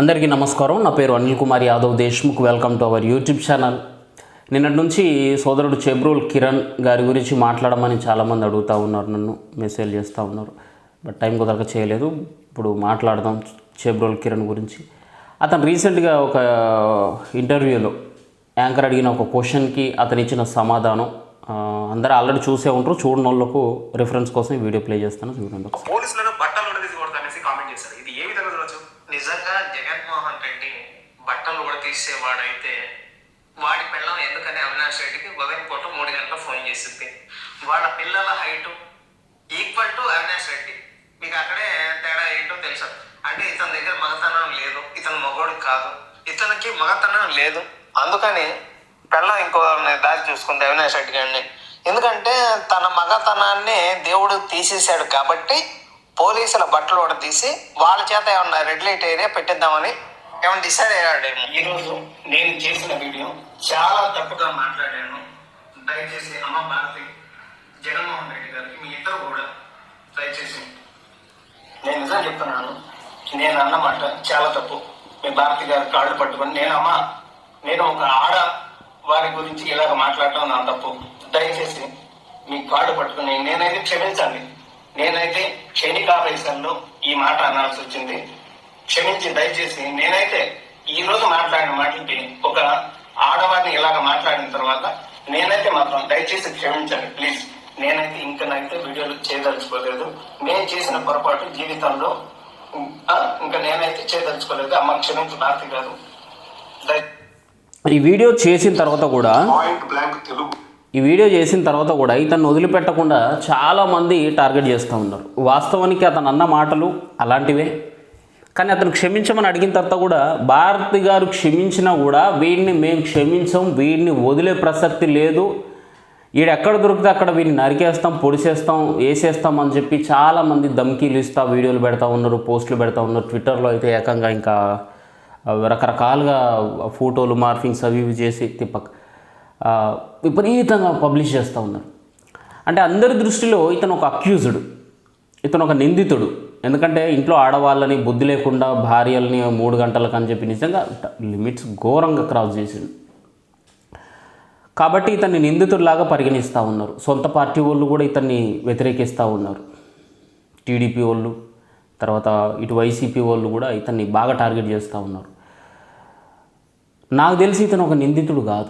అందరికీ నమస్కారం. నా పేరు Anil Kumar Yadav Deshmukh. Welcome to our YouTube channel నిన్నటి నుంచి సోదరుడు చెబ్రూల్ కిరణ్ గారి గురించి మాట్లాడమని చాలామంది అడుగుతూ ఉన్నారు నన్ను మెసేజ్ చేస్తూ ఉన్నారు. బట్ టైం కుదరక చేయలేదు. ఇప్పుడు మాట్లాడదాం చెబ్రోల్ కిరణ్ గురించి. అతను రీసెంట్గా ఒక ఇంటర్వ్యూలో యాంకర్ అడిగిన ఒక క్వశ్చన్కి అతను ఇచ్చిన సమాధానం అందరూ ఆల్రెడీ చూసే ఉంటారు. చూడని వాళ్ళకు రిఫరెన్స్ కోసం వీడియో ప్లే చేస్తాను. చూడండి ఒకసారి. పోలీసులను బట్టలు ఉడదీసి కొడతా అనేసి కామెంట్ చేశారు ఇది ఏ విధంగా చూడొచ్చు నిజంగా జగన్మోహన్ రెడ్డి బట్టలు కూడా తీసేవాడైతే వాడి పిల్లం ఎందుకని అవినాష్ రెడ్డికి ఉదయం పూట మూడు గంటల ఫోన్ చేసింది. వాళ్ళ పిల్లల height equal to Avinash Reddy. మీకు అక్కడే తేడా ఏంటో తెలుసా? అంటే ఇతని దగ్గర మగతనం లేదు ఇతను మగోడు కాదు ఇతనికి మగతనం లేదు. అందుకని పెళ్ళం ఇంకో దారి చూసుకుంది అవినాష్ రెడ్డి గారిని. ఎందుకంటే తన మగతనాన్ని దేవుడు తీసేశాడు కాబట్టి పోలీసుల బట్టలు కూడా తీసి వాళ్ళ చేత ఏమన్నా రెడ్ లైట్ ఏరియా పెట్టిద్దామని ఏమైనా డిసైడ్ అయ్యాడేమో? ఈ రోజు నేను చేసిన వీడియో చాలా తప్పుగా మాట్లాడాను. దయచేసి అమ్మ భారతి జగన్మోహన్ రెడ్డి గారికి మీ ఇద్దరు కూడా దయచేసి నేను నిజం చెప్తున్నాను. నేను అన్నమాట చాలా తప్పు. మీ భారతి గారి కాళ్ళు పట్టుకొని నేను అమ్మ నేను ఒక ఆడ వారి గురించి ఇలాగ మాట్లాడటం నా తప్పు. దయచేసి మీ కాళ్ళు పట్టుకుని నేనైతే క్షమించండి. నేనైతే క్షణికావేశంలో ఈ మాట అనాల్సి వచ్చింది. క్షమించి దయచేసి నేనైతే ఈ రోజు మాట్లాడిన మాటలకి ఒక ఆడవారిని ఇలాగ మాట్లాడిన తర్వాత నేనైతే మాత్రం దయచేసి క్షమించండి ప్లీజ్ నేనైతే ఇంకా నైతే వీడియోలు చేయదలుచుకోలేదు. నేను చేసిన పొరపాటు జీవితంలో ఇంకా నేనైతే చేయదలుచుకోలేదు. అమ్మ క్షమించు భారతి గారు. దయ ఈ వీడియో చేసిన తర్వాత కూడా పాయింట్ బ్లాంక్ తెలుగు. ఈ వీడియో చేసిన తర్వాత కూడా ఇతను వదిలిపెట్టకుండా చాలామంది టార్గెట్ చేస్తూ ఉన్నారు. వాస్తవానికి అతను అన్న మాటలు అలాంటివే. కానీ అతను క్షమించమని అడిగిన తర్వాత కూడా భారతి గారు క్షమించినా కూడా వీడిని మేము క్షమించం వీడిని వదిలే ప్రసక్తి లేదు. ఈడు ఎక్కడ దొరికితే అక్కడ వీడిని నరికేస్తాం పొడిసేస్తాం వేసేస్తాం అని చెప్పి చాలామంది ధమ్కీలు ఇస్తా వీడియోలు పెడతా ఉన్నారు పోస్టులు పెడతా ఉన్నారు. ట్విట్టర్లో అయితే ఏకంగా ఇంకా రకరకాలుగా ఫోటోలు మార్ఫింగ్స్ అవి ఇవి చేసి తిప్పక విపరీతంగా పబ్లిష్ చేస్తూ ఉన్నారు. అంటే అందరి దృష్టిలో ఇతను ఒక అక్యూజ్డ్ ఇతను ఒక నిందితుడు. ఎందుకంటే ఇంట్లో ఆడవాళ్ళని బుద్ధి లేకుండా భార్యల్ని మూడు గంటలకు అని చెప్పి నిజంగా లిమిట్స్ ఘోరంగా క్రాస్ చేసిండు. కాబట్టి ఇతన్ని నిందితుడిలాగా పరిగణిస్తూ ఉన్నారు. సొంత పార్టీ వాళ్ళు కూడా ఇతన్ని వ్యతిరేకిస్తూ ఉన్నారు. టీడీపీ వాళ్ళు తర్వాత ఇటు వైసీపీ వాళ్ళు కూడా ఇతన్ని బాగా టార్గెట్ చేస్తూ ఉన్నారు. నాకు తెలిసి ఇతను ఒక నిందితుడు కాదు.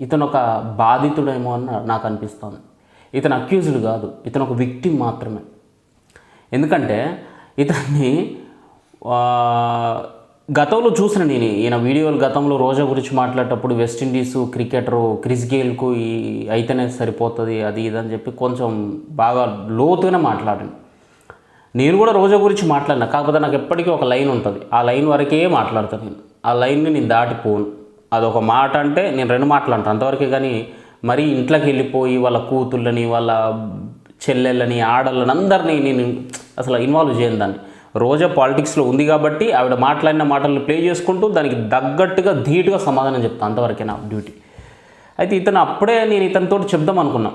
ఇతను ఒక బాధితుడేమో అని నాకు అనిపిస్తుంది. ఇతను అక్యూజ్డ్ కాదు. ఇతను ఒక విక్టిమ్ మాత్రమే. ఎందుకంటే ఇతన్ని గతంలో చూసిన నేను ఈయన వీడియోలు గతంలో రోజా గురించి మాట్లాడేటప్పుడు వెస్టిండీస్ క్రికెటరు క్రిస్ గేల్కు ఈ అయితేనే సరిపోతుంది అది ఇది అని చెప్పి కొంచెం బాగా లోతుగానే మాట్లాడాను నేను కూడా రోజా గురించి మాట్లాడినా కాకపోతే నాకు ఎప్పటికీ ఒక లైన్ ఉంటుంది. ఆ లైన్ వరకే మాట్లాడతాను నేను. ఆ లైన్ని నేను దాటిపోను. అదొక మాట అంటే నేను రెండు మాటలు అంటాను. అంతవరకే కానీ మరీ ఇంట్లోకి వెళ్ళిపోయి వాళ్ళ కూతుళ్ళని వాళ్ళ చెల్లెళ్ళని ఆడళ్ళని అందరినీ నేను అసలు ఇన్వాల్వ్ చేయను దాన్ని. రోజా పాలిటిక్స్లో ఉంది కాబట్టి ఆవిడ మాట్లాడిన మాటలను ప్లే చేసుకుంటూ దానికి తగ్గట్టుగా ధీటుగా సమాధానం చెప్తాను అంతవరకే నా డ్యూటీ. అయితే ఇతను అప్పుడే నేను ఇతనితో చెప్దాం అనుకున్నా.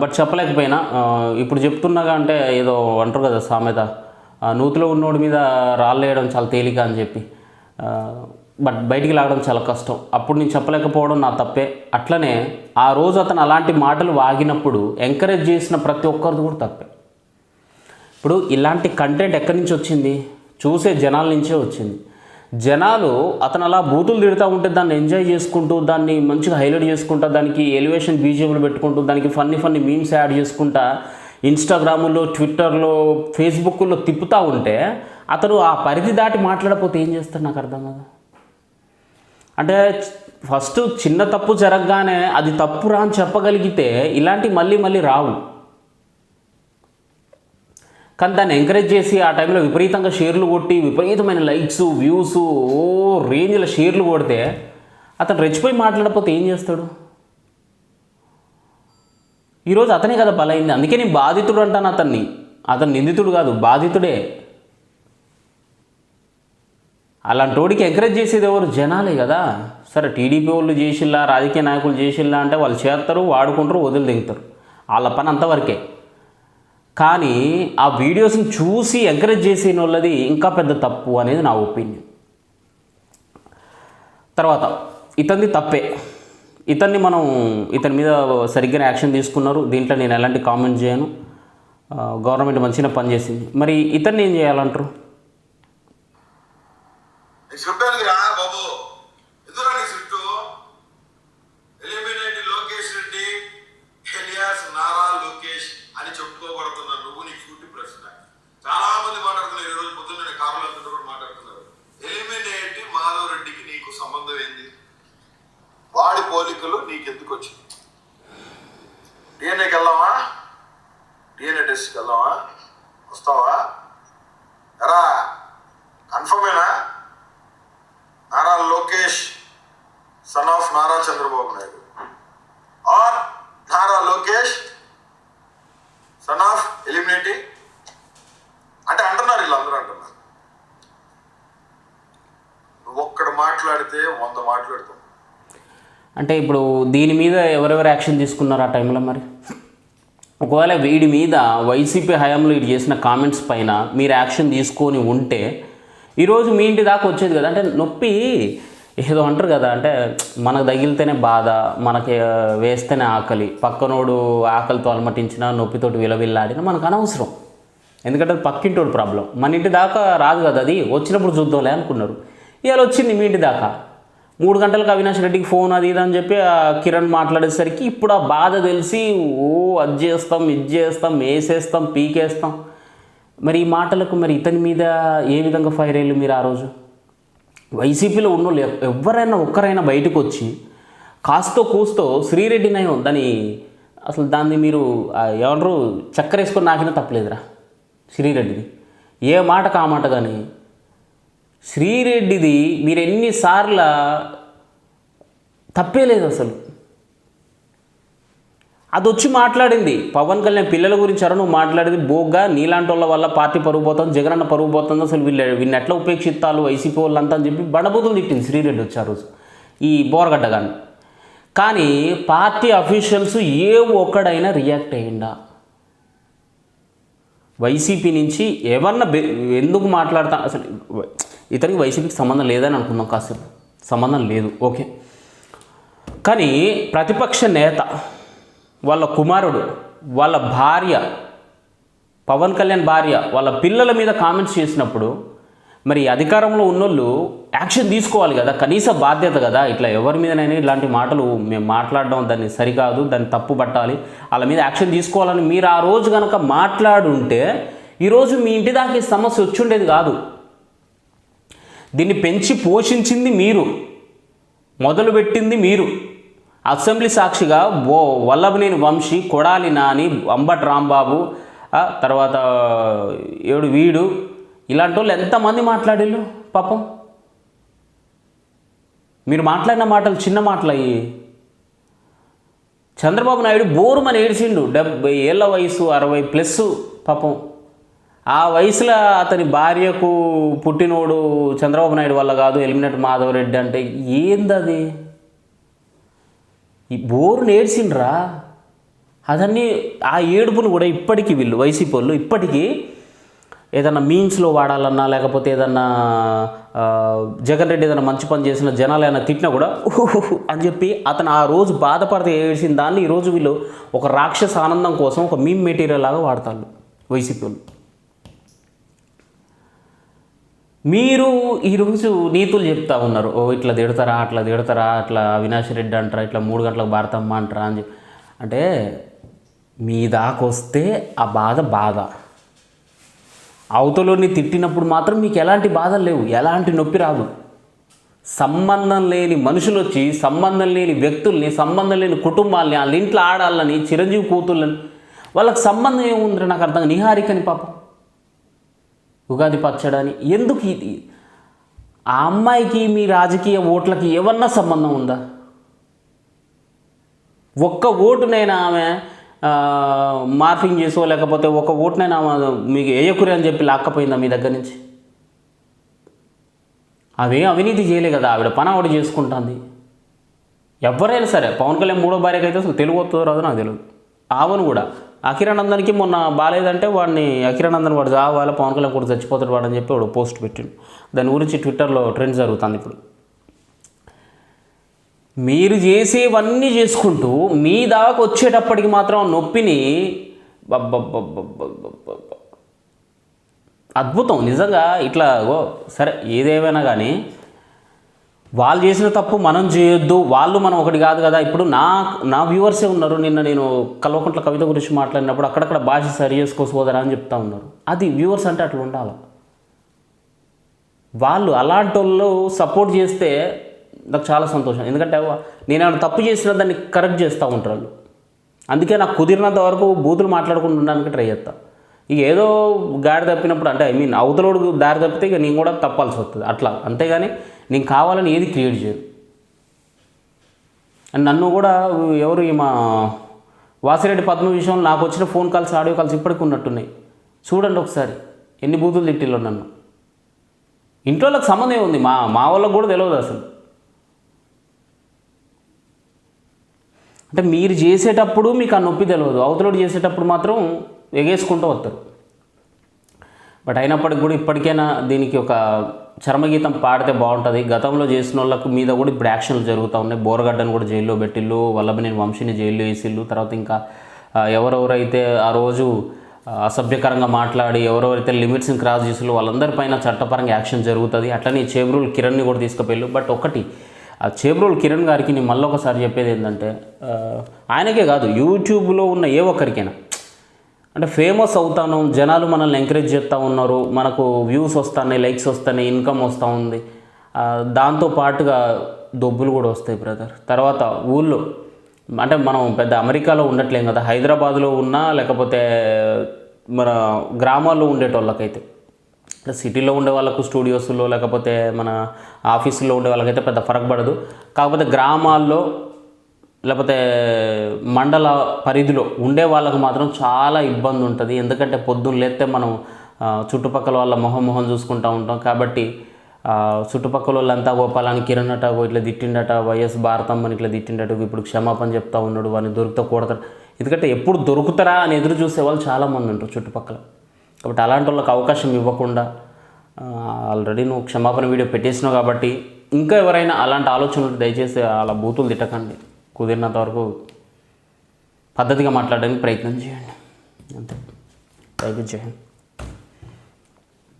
బట్ చెప్పలేకపోయినా. ఇప్పుడు చెప్తున్నాగా అంటే ఏదో అంటారు కదా సామెత ఆ, నూతిలో ఉన్నోడి మీద రాళ్ళేయడం చాలా తేలిక అని చెప్పి. బట్ బయటికి లాగడం చాలా కష్టం. అప్పుడు నేను చెప్పలేకపోవడం నా తప్పే. అట్లనే ఆ రోజు అతను అలాంటి మాటలు వాగినప్పుడు ఎంకరేజ్ చేసిన ప్రతి ఒక్కరిది కూడా తప్పే. ఇప్పుడు ఇలాంటి కంటెంట్ ఎక్కడి నుంచి వచ్చింది? చూసే జనాల నుంచే వచ్చింది. జనాలు అతను అలా బూతులు తిడుతూ ఉంటే దాన్ని ఎంజాయ్ చేసుకుంటూ దాన్ని మంచిగా హైలైట్ చేసుకుంటా దానికి ఎలివేషన్ బీజిఎంలు పెట్టుకుంటూ దానికి ఫన్నీ ఫన్నీ మీమ్స్ యాడ్ చేసుకుంటా ఇన్స్టాగ్రాములో ట్విట్టర్లో ఫేస్బుక్లో తిప్పుతూ ఉంటే అతను ఆ పరిధి దాటి మాట్లాడకపోతే ఏం చేస్తాడు నాకు అర్థం కదా. అంటే ఫస్ట్ చిన్న తప్పు జరగగానే అది తప్పురా అని చెప్పగలిగితే ఇలాంటి మళ్ళీ మళ్ళీ రావు. కానీ దాన్ని ఎంకరేజ్ చేసి ఆ టైంలో విపరీతంగా షేర్లు కొట్టి విపరీతమైన లైక్స్ వ్యూస్ ఓ రేంజ్ల షేర్లు కొడితే అతను రెచ్చిపోయి మాట్లాడకపోతే ఏం చేస్తాడు? ఈరోజు అతనే కదా బలైంది. అందుకే నేను బాధితుడు అంటాను అతన్ని. అతను నిందితుడు కాదు బాధితుడే. అలాంటి వాడికి ఎంకరేజ్ చేసేది ఎవరు? జనాలే కదా. సరే టీడీపీ వాళ్ళు చేసిల్లా రాజకీయ నాయకులు చేసిల్లా అంటే వాళ్ళు చేస్తారు వాడుకుంటారు వదిలి దిగుతారు వాళ్ళ పని అంతవరకే. కానీ ఆ వీడియోస్ని చూసి ఎంకరేజ్ చేసిన వాళ్ళది ఇంకా పెద్ద తప్పు అనేది నా ఒపీనియన్ తర్వాత ఇతనిది తప్పే. ఇతన్ని మనం ఇతని మీద సరిగ్గా యాక్షన్ తీసుకున్నారు. దీంట్లో నేను ఎలాంటి కామెంట్ చేయను. గవర్నమెంట్ మంచిగా పనిచేసింది. మరి ఇతన్ని ఏం చేయాలంటారు నీకు చుట్టానికి రా బాబు ఎదురా నీ చుట్టూ ఎలిమినేట్ లోకేష్ రెడ్డి ఎలియాస్ నారా లోకేష్ అని చెప్పుకోబడుతున్న నువ్వు నీ ఫ్యూటీ ప్రశ్న చాలా మంది మాట్లాడుతున్నారు ఈ రోజు పొద్దున్న నేను కారులో వెళ్తుంటే కూడా మాట్లాడుతున్నారు ఎలిమినేట్ మాధవ్ రెడ్డికి నీకు సంబంధం ఏంది పరిస్థితులు పోలికలు నీకెందుకు వచ్చింది డిఎన్ఏకి వెళ్దామా డిఎన్ఏ టెస్ట్కి వెళ్దామా వస్తావా? ఎరా కన్ఫర్మేనా Nara Lokesh son of Nara Chandrababu Naidu. Or Nara Lokesh son of Elimineti అంటే అంటున్నారు వీళ్ళందరూ అంటున్నారు. నువ్వు ఒక్కడు మాట్లాడితే వంద మాట్లాడుతావు అంటే ఇప్పుడు దీని మీద ఎవరెవరు యాక్షన్ తీసుకున్నారు ఆ టైంలో మరి? ఒకవేళ వీడి మీద వైసీపీ హయాంలో వీడు చేసిన కామెంట్స్ పైన మీరు యాక్షన్ తీసుకొని ఉంటే ఈరోజు మీ ఇంటి దాకా వచ్చేది కదా. అంటే నొప్పి ఏదో అంటారు కదా. అంటే మనకు తగిలితేనే బాధ మనకి వేస్తేనే ఆకలి. పక్కనోడు ఆకలితో అలమటించినా నొప్పితోటి విలవిల్లాడినా మనకు అనవసరం. ఎందుకంటే అది పక్కింటోడు ప్రాబ్లం. మన ఇంటి దాకా రాదు కదా అది. వచ్చినప్పుడు చూద్దాంలే అనుకున్నారు. ఇవాళ వచ్చింది మీ ఇంటి దాకా. మూడు గంటలకు అవినాష్ రెడ్డికి ఫోన్ అది ఇది అని చెప్పి ఆ కిరణ్ మాట్లాడేసరికి ఇప్పుడు ఆ బాధ తెలిసి ఓ అది చేస్తాం ఇది చేస్తాం వేసేస్తాం పీకేస్తాం. మరి ఈ మాటలకు మరి ఇతని మీద ఏ విధంగా ఫైర్ అయ్యారు మీరు ఆ రోజు? వైసీపీలో ఉన్నోళ్ళు ఎవరైనా ఒక్కరైనా బయటకు వచ్చి కాస్తో కూస్తో శ్రీరెడ్డి నయం దాని అసలు దాన్ని మీరు ఎవరు చక్కెర వేసుకొని నాకినా తప్పలేదురా శ్రీరెడ్డిది. ఏ మాటకు ఆ మాట కానీ శ్రీరెడ్డిది మీరు ఎన్నిసార్లు తప్పే లేదు అసలు. అది వచ్చి మాట్లాడింది. పవన్ కళ్యాణ్ పిల్లల గురించి అర నువ్వు మాట్లాడేది. బోగ్గా నీలాంటి వాళ్ళ వల్ల పార్టీ పరుగు పోతుంది జగనన్న పరుగు పోతుంది అసలు వీళ్ళు వీళ్ళని ఎట్లా ఉపేక్షిస్తాలు వైసీపీ వాళ్ళంతా అని చెప్పి బడబూతులు తిట్టింది శ్రీరెడ్డి వచ్చి ఆ రోజు ఈ బోరగడ్డ కానీ కానీ పార్టీ అఫీషియల్స్ ఏ ఒక్కడైనా రియాక్ట్ అయ్యిందా వైసీపీ నుంచి ఏమన్నా బె- ఎందుకు మాట్లాడతా అసలు ఇతనికి వైసీపీకి సంబంధం లేదని అనుకుందాం కాసేపు. సంబంధం లేదు. ఓకే. కానీ ప్రతిపక్ష నేత వాళ్ళ కుమారుడు వాళ్ళ భార్య పవన్ కళ్యాణ్ భార్య వాళ్ళ పిల్లల మీద కామెంట్స్ చేసినప్పుడు మరి అధికారంలో ఉన్నోళ్ళు యాక్షన్ తీసుకోవాలి కదా కనీస బాధ్యత కదా ఇట్లా ఎవరి మీదనైనా ఇలాంటి మాటలు మేము మాట్లాడడం దాన్ని సరికాదు దాన్ని తప్పు పట్టాలి వాళ్ళ మీద యాక్షన్ తీసుకోవాలని మీరు ఆ రోజు కనుక మాట్లాడుంటే ఈరోజు మీ ఇంటి దాకా ఈ సమస్య వచ్చుండేది కాదు. దీన్ని పెంచి పోషించింది మీరు. మొదలుపెట్టింది మీరు. అసెంబ్లీ సాక్షిగా ఓ వల్లభనేని వంశీ కొడాలి నాని అంబట్ రాంబాబు తర్వాత ఏడు వీడు ఇలాంటి వాళ్ళు ఎంతమంది మాట్లాడారు పాపం? మీరు మాట్లాడిన మాటలు చిన్న మాటలు అయ్యి చంద్రబాబు నాయుడు బోరుమని ఏడిచిండు డెబ్బై ఏళ్ళ వయసు అరవై ప్లస్ పాపం. ఆ వయసులో అతని భార్యకు పుట్టినోడు చంద్రబాబు నాయుడు వల్ల కాదు ఎలిమినేట్ మాధవ్ రెడ్డి అంటే ఏందది? ఈ బోరు నేర్చిండ్రా? అదన్నీ ఆ ఏడుపును కూడా ఇప్పటికీ వీళ్ళు వైసీపీ వాళ్ళు ఇప్పటికీ ఏదన్నా మీమ్స్లో వాడాలన్నా లేకపోతే ఏదన్నా జగన్ రెడ్డి ఏదైనా మంచి పని చేసిన జనాలు ఏమైనా తిట్టినా కూడా అని చెప్పి అతను ఆ రోజు బాధపడితే ఏడ్చిన దాన్ని ఈరోజు వీళ్ళు ఒక రాక్షస ఆనందం కోసం ఒక మీమ్ మెటీరియల్ లాగా వాడతారు వైసీపీ వాళ్ళు. మీరు ఈరోజు నీతులు చెప్తా ఉన్నారు. ఓ ఇట్లా తిడతారా అట్లా తిడతారా అట్లా అవినాష్ రెడ్డి అంటారా ఇట్లా మూడు గంటలకు భారతమ్మ అంటారా అని చెప్పి. అంటే మీ దాకొస్తే ఆ బాధ బాధ. అవతలని తిట్టినప్పుడు మాత్రం మీకు ఎలాంటి బాధలు లేవు ఎలాంటి నొప్పి రాదు. సంబంధం లేని మనుషులు వచ్చి సంబంధం లేని వ్యక్తుల్ని సంబంధం లేని కుటుంబాల్ని వాళ్ళ ఇంట్లో ఆడాలని చిరంజీవి కూతుళ్ళని వాళ్ళకి సంబంధం ఏముందిరా నాకు అర్థం నిహారికని పాపం. ఉగాది పచ్చడని ఎందుకు ఇది ఆ అమ్మాయికి మీ రాజకీయ ఓట్లకి ఏమన్నా సంబంధం ఉందా? ఒక్క ఓటునైనా ఆమె మార్పింగ్ చేసుకో చేసో లేకపోతే ఒక ఓటునైనా ఆమె మీకు వేయకురి అని చెప్పి లాక్కపోయిందా మీ దగ్గర నుంచి? అవేం అవినీతి చేయలే కదా ఆవిడ పని ఆవిడ చేసుకుంటుంది. ఎవరైనా సరే పవన్ కళ్యాణ్ మూడో భార్యకైతే అయితే అసలు తెలుగు వస్తుందో రాదో నాకు తెలియదు ఆవను కూడా. అఖిరానందన్కి మొన్న బాగాలేదంటే వాడిని అఖిరానందన్ వాడు చావాలి పవన్ కళ్యాణ్ కూడా చచ్చిపోతాడు వాడు అని చెప్పి వాడు పోస్ట్ పెట్టిండు. దాని గురించి ట్విట్టర్లో ట్రెండ్ జరుగుతుంది ఇప్పుడు. మీరు చేసేవన్నీ చేసుకుంటూ మీ దాకా వచ్చేటప్పటికి మాత్రం నొప్పిని అద్భుతం. నిజంగా ఇట్లా సరే ఏదేమైనా కానీ వాళ్ళు చేసిన తప్పు మనం చేయొద్దు వాళ్ళు మనం ఒకటి కాదు కదా. ఇప్పుడు నా నా వ్యూవర్సే ఉన్నారు. నిన్న నేను కల్వకుంట్ల కవిత గురించి మాట్లాడినప్పుడు అక్కడక్కడ భాష సరి చేసుకోసోదరా అని చెప్తా ఉన్నారు. అది వ్యూవర్స్ అంటే అట్లా ఉండాలి. వాళ్ళు అలాంటి వాళ్ళు సపోర్ట్ చేస్తే నాకు చాలా సంతోషం. ఎందుకంటే నేను ఏమైనా తప్పు చేసిన దాన్ని కరెక్ట్ చేస్తూ ఉంటారు వాళ్ళు. అందుకే నాకు కుదిరినంత వరకు బూతులు మాట్లాడకుండా ఉండడానికి ట్రై చేస్తా. ఇక ఏదో గాడి తప్పినప్పుడు అంటే ఐ మీన్ అవతలోడు దారి తప్పితే ఇక నేను కూడా తప్పాల్సి వస్తుంది. అట్లా. అంతేగాని నేను కావాలని ఏది క్రియేట్ చేయరు అండ్ నన్ను కూడా ఎవరు మా వాసిరెడ్డి పద్మ విషయంలో నాకు వచ్చిన ఫోన్ కాల్స్ ఆడియో కాల్స్ ఇప్పటికి ఉన్నట్టున్నాయి. చూడండి ఒకసారి ఎన్ని బూతులు తిట్టిలో నన్ను. ఇంట్లో వాళ్ళకి సంబంధం ఉంది మా మా వాళ్ళకి కూడా తెలియదు అసలు. అంటే మీరు చేసేటప్పుడు మీకు ఆ నొప్పి తెలియదు అవతలోడు చేసేటప్పుడు మాత్రం ఎగేసుకుంటూ వస్తారు. బట్ అయినప్పటికి కూడా ఇప్పటికైనా దీనికి ఒక చర్మగీతం పాడితే బాగుంటుంది. గతంలో చేసిన వాళ్ళకు మీద కూడా ఇప్పుడు యాక్షన్లు జరుగుతూ ఉన్నాయి. బోరగడ్డను కూడా జైల్లో పెట్టిల్లు వల్లభనేని వంశీని జైల్లో వేసిల్లు తర్వాత ఇంకా ఎవరెవరైతే ఆ రోజు అసభ్యకరంగా మాట్లాడి ఎవరెవరైతే లిమిట్స్ని క్రాస్ చేసిళ్ళు వాళ్ళందరిపైన చట్టపరంగా యాక్షన్ జరుగుతుంది. అట్లనే చేబ్రూల్ కిరణ్ని కూడా తీసుకుపోయిల్లు. బట్ ఒకటి ఆ చేబ్రోల్ కిరణ్ గారికి నేను మళ్ళీ ఒకసారి చెప్పేది ఏంటంటే ఆయనకే కాదు యూట్యూబ్లో ఉన్న ఏ ఒక్కరికైనా అంటే ఫేమస్ అవుతాను జనాలు మనల్ని ఎంకరేజ్ చేస్తూ ఉన్నారు మనకు వ్యూస్ వస్తున్నాయి లైక్స్ వస్తున్నాయి ఇన్కమ్ వస్తూ ఉంది. దాంతో పాటుగా డబ్బులు కూడా వస్తాయి బ్రదర్ తర్వాత ఊళ్ళో అంటే మనం పెద్ద అమెరికాలో ఉండట్లేం కదా హైదరాబాద్లో ఉన్నా లేకపోతే మన గ్రామాల్లో ఉండేటోళ్ళకైతే సిటీలో ఉండే వాళ్ళకు స్టూడియోస్లో లేకపోతే మన ఆఫీసుల్లో ఉండే వాళ్ళకైతే పెద్ద ఫరక్ పడదు. కాకపోతే గ్రామాల్లో లేకపోతే మండల పరిధిలో ఉండే వాళ్ళకు మాత్రం చాలా ఇబ్బంది ఉంటుంది. ఎందుకంటే పొద్దున్న లేస్తే మనం చుట్టుపక్కల వాళ్ళ మొహం మొహం చూసుకుంటూ ఉంటాం. కాబట్టి చుట్టుపక్కల వాళ్ళంతా గోపాలని కిరణ్ అట ఇట్లా తిట్టిండట వైఎస్ భారతమ్మని ఇట్లా తిట్టిండట ఇప్పుడు క్షమాపణ చెప్తా ఉన్నాడు వాడిని దొరికితే కొడతాడు. ఎందుకంటే ఎప్పుడు దొరుకుతారా అని ఎదురు చూసే వాళ్ళు చాలామంది ఉంటారు చుట్టుపక్కల. కాబట్టి అలాంటి వాళ్ళకి అవకాశం ఇవ్వకుండా ఆల్రెడీ నువ్వు క్షమాపణ వీడియో పెట్టేసినావు కాబట్టి ఇంకా ఎవరైనా అలాంటి ఆలోచనలు దయచేసి అలా బూతులు తిట్టకండి. కుదిరినంత వరకు పద్ధతిగా మాట్లాడడానికి ప్రయత్నం చేయండి. అంతే. ప్రయత్నం చేయండి.